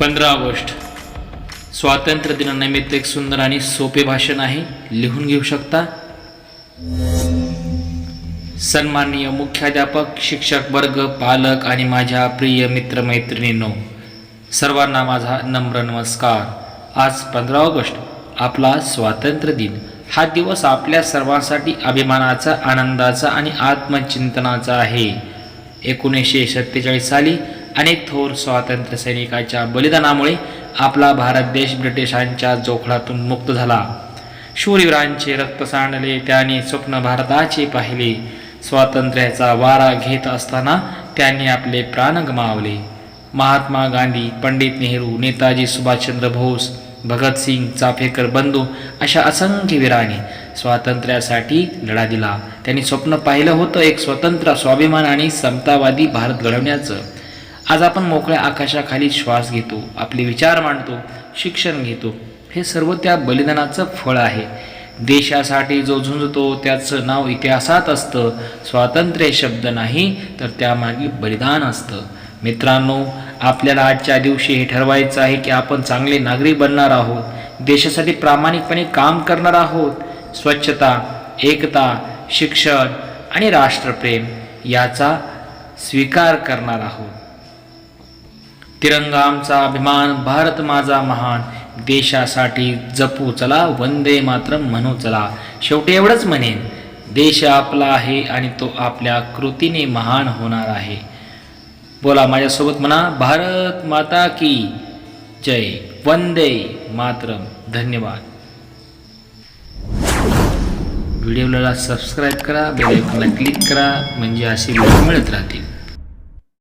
पंधरा ऑगस्ट. स्वातंत्र्य दिनानिमित्त एक सुंदर आणि सोपे भाषण आहे. लिहून घेऊ शकता? सन्माननीय मुख्याध्यापक शिक्षक वर्ग पालक आणि माझ्या प्रिय मित्रमैत्रिणींनो सर्वांना माझा नम्र नमस्कार. आज पंधरा ऑगस्ट आपला स्वातंत्र्य दिन. हा दिवस आपल्या सर्वांसाठी अभिमानाचा आनंदाचा आणि आत्मचिंतनाचा आहे. एकोणीसशे सत्तेचाळीस साली अनेक थोर स्वातंत्र्य सैनिकाच्या बलिदानामुळे आपला भारत देश ब्रिटिशांच्या जोखडातून मुक्त झाला. शूरवीरांचे रक्त सांडले त्याने स्वप्न भारताचे पाहिले. स्वातंत्र्याचा वारा घेत असताना त्यांनी आपले प्राण गमावले. महात्मा गांधी पंडित नेहरू नेताजी सुभाषचंद्र बोस भगतसिंग चाफेकर बंधू अशा असंख्य वीरांनी स्वातंत्र्यासाठी लढा दिला. त्यांनी स्वप्न पाहिलं होतं एक स्वतंत्र स्वाभिमान आणि समतावादी भारत घडवण्याचं. आज आपण मोकळ्या आकाशाखाली श्वास घेतो आपले विचार मांडतो शिक्षण घेतो. हे सर्व त्या बलिदानाचं फळ आहे. देशासाठी जो झुंजतो त्याचं नाव इतिहासात असतं. स्वातंत्र्य शब्द नाही तर त्यामागे बलिदान असतं. मित्रांनो आपल्याला आजच्या दिवशी हे ठरवायचं आहे की आपण चांगले नागरिक बनणार आहोत. देशासाठी प्रामाणिकपणे काम करणार आहोत. स्वच्छता एकता शिक्षण आणि राष्ट्रप्रेम याचा स्वीकार करणार आहोत. तिरंगा आमचा अभिमान भारत माझा महान. देशासाठी जपू चला वंदे मात्र म्हणू चला. शेवटी एवढंच म्हणेन देश आपला आहे आणि तो आपल्या कृतीने महान होणार आहे. बोला माझ्यासोबत म्हणा भारत माता की जय. वंदे मातरम. धन्यवाद. व्हिडिओला सबस्क्राईब करा बेलायकॉनला क्लिक करा म्हणजे असे व्हिडिओ मिळत राहतील.